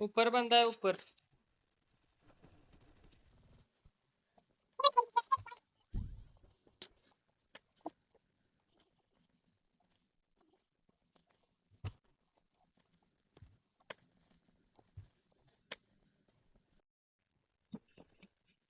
ऊपर बंदा आहे ऊपर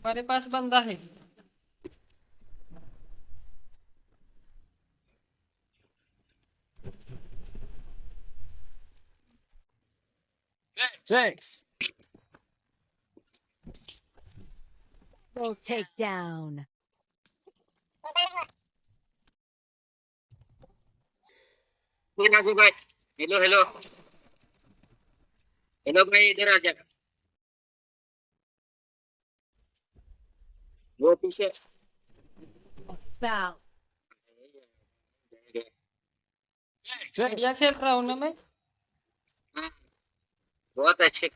हमारे पास बंदा है Thanks. Full takedown. हेलो भाई हेलो हेलो हेलो भाई इधर वो पीछे. बढ़िया खेल रहा हूँ ना मैं बहुत अच्छे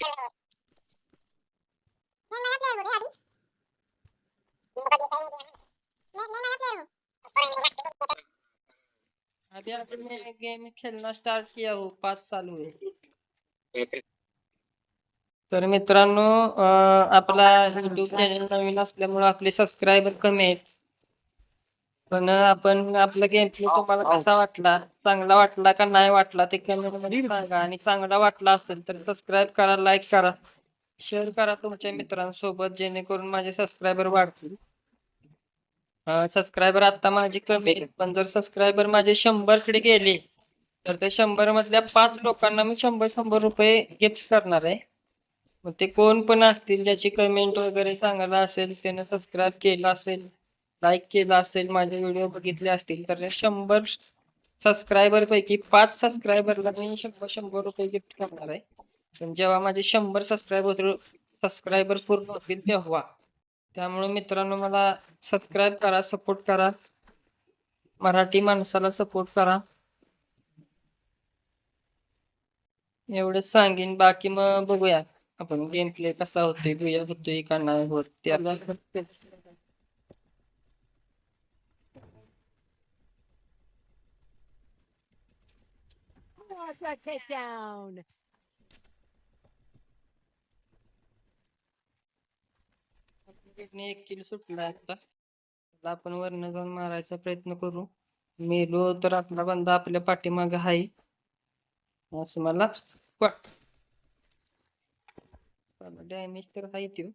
अभी अभी मैं गेम खेलना स्टार्ट किया हूँ पाच साल हुए तर मित्रांनो आपला युट्यूब चॅनल नवीन असल्यामुळे आपले सबस्क्रायबर कमी आहेत. पण आपण आपला गेम प्ले तुम्हाला कसा वाटला? चांगला वाटला का नाही वाटला ते कमेंटमध्ये सांगा. आणि चांगला वाटला असेल तर सबस्क्राईब करा लाईक करा. शेअर करा तुमच्या मित्रांसोबत जेणेकरून माझे सबस्क्रायबर वाढतील. सबस्क्रायबर आता माझे कमी आहेत. पण जर सबस्क्रायबर माझे शंभरकडे गेले तर त्या शंभर मधल्या पाच लोकांना मी शंभर शंभर रुपये गिफ्ट करणार आहे. मग ते कोण पण असतील ज्याची कमेंट वगैरे चांगला असेल त्याने सबस्क्राईब केलं असेल लाईक केलं असेल माझे व्हिडिओ बघितले असतील तर त्या शंभर सबस्क्रायबर पैकी पाच सबस्क्रायबरला मी शंभर शंभर रुपये गिफ्ट करणार आहे. पण जेव्हा माझे शंभर सबस्क्रायबर सबस्क्रायबर पूर्ण होतील तेव्हा. त्यामुळे मित्रांनो मला सबस्क्राईब करा सपोर्ट करा. मराठी माणसाला सपोर्ट करा. एवढंच सांगेन. बाकी मग बघूया. आपण गेम प्ले कसा होतोय बुया होतोय का नाही होत त्या एक किल सुटला आता. आपण वरनं जाऊन मारायचा प्रयत्न करू. मेलो तर आपला बंदा आपल्या पाठीमागे आहे असं मला वाटत. डॅमेज तर आहे त्यो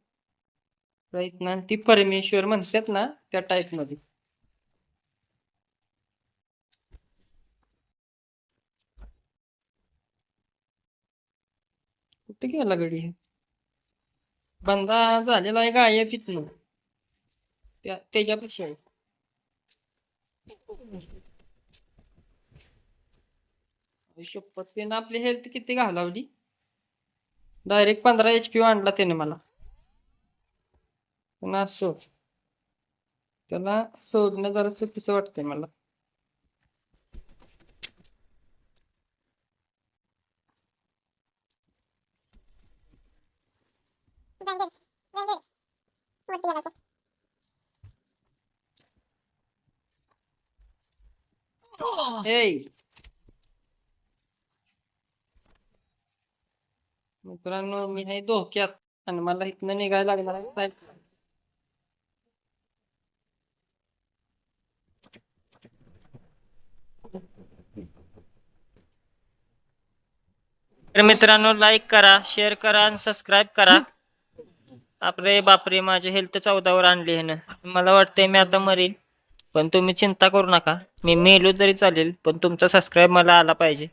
प्रयत्न आणि ती परमेश्वर म्हणतात ना त्या टाईपमध्ये. कुठे गेला गडी बंदा झालेला आहे गायब इथनं. त्या त्याच्यापेक्षा आहे. आई शपथ त्यानं आपली हेल्थ किती घालवली? डायरेक्ट पंधरा एच पी आणला त्याने मला. पण असो. त्याला सोडणं जरा चुकीचं वाटतंय मला. Hey! मित्रांनो मी आहे धोक्यात आणि मला इथनं निघायला लागणार आहे साहेब. तर मित्रांनो लाईक करा शेअर करा आणि सबस्क्राईब करा. आपले बापरे माझी हेल्थ चौदावर आणली आहे ना. मला वाटतंय मी आता मरीन पण तुम्ही चिंता करू नका. मी मेलो तरी चालेल पण तुमचा सबस्क्राईब मला आला पाहिजे.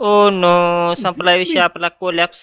Oh ओ नो संपला विषय आपला कोलॅप्स